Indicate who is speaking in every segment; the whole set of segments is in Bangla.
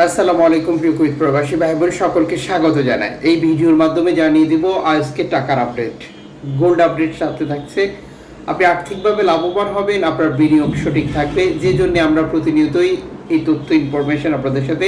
Speaker 1: আসসালামু আলাইকুম প্রিয় কুইত প্রবাসী ভাই বোন সকলকে স্বাগত জানাই। এই ভিডিওর মাধ্যমে জানিয়ে দিব, আজকে টাকার আপডেট। গোল্ড আপডেট সাথে থাকছে। আপনি আর্থিকভাবে লাভবান হবেন, আপনার বিনিয়োগ সঠিক থাকবে। যে জন্য আমরা প্রতিনিয়তই এই তথ্য ইনফরমেশন আপনাদের সাথে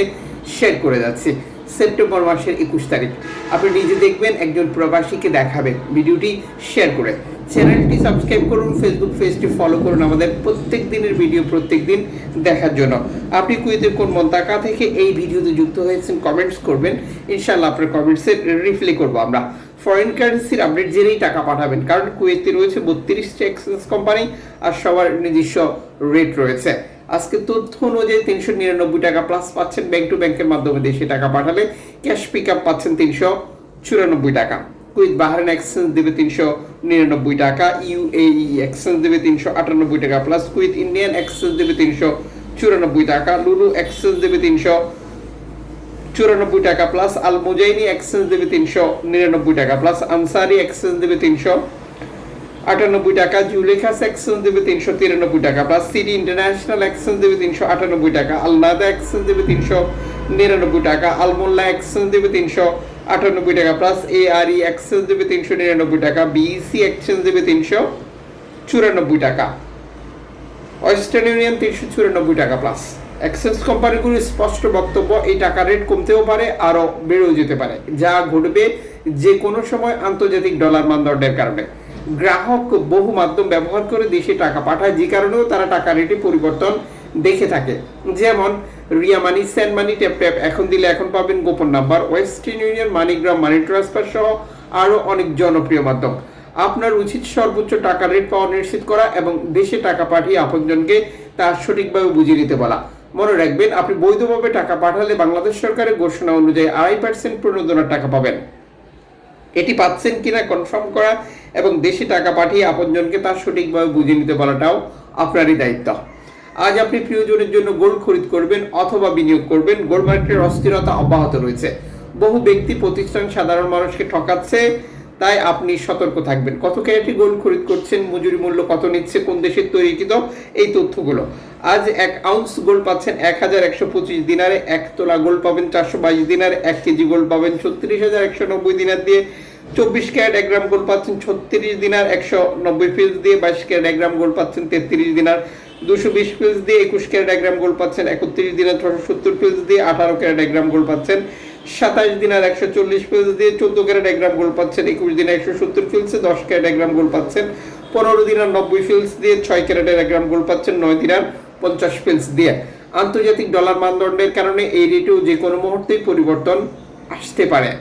Speaker 1: শেয়ার করে যাচ্ছি। সেপ্টেম্বর মাসের একুশ তারিখ। আপনি নিজে দেখবেন, একজন প্রবাসীকে দেখাবেন। ভিডিওটি শেয়ার করে। চ্যানেলটি সাবস্ক্রাইব করুন ফেসবুক পেজটি ফলো করুন, আমাদের প্রত্যেক দিনের ভিডিও প্রত্যেক দিন দেখার জন্য। আপনি কুয়েতের কোন মন্তাকা থেকে এই ভিডিওতে যুক্ত হয়েছেন কমেন্টস করবেন ইনশাল্লাহ আপনার কমেন্টসের রিপ্লাই করব আমরা। ফরেন কারেন্সির আপডেট জেনেই টাকা পাঠাবেন, কারণ কুয়েতে রয়েছে বত্রিশটি এক্সচেঞ্জ কোম্পানি আর সবার নিজস্ব রেট রয়েছে। আজকে তথ্য অনুযায়ী তিনশো নিরানব্বই টাকা প্লাস পাচ্ছেন ব্যাংক টু ব্যাংকের মাধ্যমে দেশে টাকা পাঠালে ক্যাশ পিক আপ পাচ্ছেন তিনশো চুরানব্বই টাকা। কুইত বাহারান এক্সচেঞ্জ দেবে তিনশো নিরানব্বই টাকা ইউএই এক্সচেঞ্জ দেবে তিনশো আটানব্বই টাকা প্লাস কুইত ইন্ডিয়ান এক্সচেঞ্জ দেবে তিনশো চুরানব্বই টাকা লুলু এক্সচেঞ্জ দেবে তিনশো চুরানব্বই টাকা প্লাস আল মুজাইনি এক্সচেঞ্জ দেবে তিনশো নিরানব্বই টাকা প্লাস আনসারি এক্সচেঞ্জ দেবে তিনশো আটানব্বই টাকা জুলেখাস এক্সচেঞ্জ দেবে তিনশো তিরানব্বই টাকা প্লাস সিটি ইন্টারন্যাশনাল এক্সচেঞ্জ দেবে তিনশো আটানব্বই টাকা আলনাদা এক্সচেঞ্জ দেবে তিনশো নিরানব্বই টাকা আলমোল্লা এক্সচেঞ্জ দেবে তিনশো আটানব্বই টাকা প্লাস এ আর ই দেবে তিনশো নিরানব্বই টাকা বিইসি এক্সচেঞ্জ দেবে তিনশো চুরানব্বই টাকা। ওয়েস্টার্ন ইউনিয়ন তিনশো চুরানব্বই টাকা প্লাস এক্সচেঞ্জ কোম্পানিগুলির স্পষ্ট বক্তব্য, এই টাকা রেট কমতেও পারে, আরও বেড়েও যেতে পারে, যা ঘটবে যে কোনো সময় আন্তর্জাতিক ডলার মানদণ্ডের কারণে। গ্রাহক বহু মাধ্যম ব্যবহার করে দেশে টাকা পাঠায়, যে কারণেও তারা টাকা রেটে পরিবর্তন দেখে থাকে। যেমন Ria money send money, tap tap. এখন দিলে এখন পাবেন গোপন number Western Union, MoneyGram, money transfer সহ আরও অনেক জনপ্রিয় মাধ্যম। আপনার উচিত সর্বোচ্চ টাকা রেট পাওয়া নিশ্চিত করা এবং দেশে টাকা পাঠিয়ে আপনজনকে তা সঠিকভাবে বুঝিয়ে দিতে বলা। মনে রাখবেন, আপনি বৈধভাবে টাকা পাঠালে বাংলাদেশ সরকারের ঘোষণা অনুযায়ী আড়াই পার্সেন্ট প্রণোদনার টাকা পাবেন। এটি পাচ্ছেন কিনা কনফার্ম করা এবং দেশে টাকা পাঠিয়ে আপনজনকে তা সঠিকভাবে বুঝিয়ে নিতে বলাটাও আপনারই দায়িত্ব। আজ আপনি প্রিয়জনের জন্য গোল্ড খরিদ করবেন অথবা বিনিয়োগ করবেন। গোল্ড মার্কেটের অস্থিরতা অব্যাহত রয়েছে। বহু ব্যক্তি, প্রতিষ্ঠান সাধারণ মানুষকে ঠকাচ্ছে, তাই আপনি সতর্ক থাকবেন। কত ক্যারেটি গোল্ড খরিদ করছেন, মজুরি মূল্য কত নিচ্ছে, কোন দেশের তৈরিকৃত এই তথ্যগুলো। আজ এক আউন্স গোল্ড পাচ্ছেন এক হাজার একশো পঁচিশ দিনারে। এক তোলা গোল্ড পাবেন চারশো বাইশ দিনারে। এক কেজি গোল্ড পাবেন ছত্রিশ হাজার একশো নব্বই দিনার দিয়ে চব্বিশ ক্যারেট এক গ্রাম গোল্ড পাচ্ছেন ছত্রিশ দিনার একশো নব্বই পিস দিয়ে বাইশ ক্যারেট এক গ্রাম গোল্ড পাচ্ছেন তেত্রিশ দিনার দুশো বিশ পিস দিয়ে একুশ ক্যারেট এক গ্রাম গোল্ড পাচ্ছেন একত্রিশ দিনার ছশো সত্তর পিস দিয়ে আঠারো ক্যারেট এক গ্রাম গোল্ড পাচ্ছেন সাতাশ দিনের একশো চল্লিশ পিলস দিয়ে চোদ্দ ক্যারেট এক গ্রাম গোল্ড পাচ্ছেন একুশ দিনে একশো সত্তর ফিলসে দশ ক্যারেট এক গ্রাম গোল্ড পাচ্ছেন পনেরো দিনের নব্বই ফিলস দিয়ে ছয় ক্যারেটের এক গ্রাম গোল্ড পাচ্ছেন নয় দিনার পঞ্চাশ ফিলস দিয়ে। আন্তর্জাতিক ডলার মানদণ্ডের কারণে এই রেটেও যে কোনো মুহূর্তেই পরিবর্তন আসতে পারে।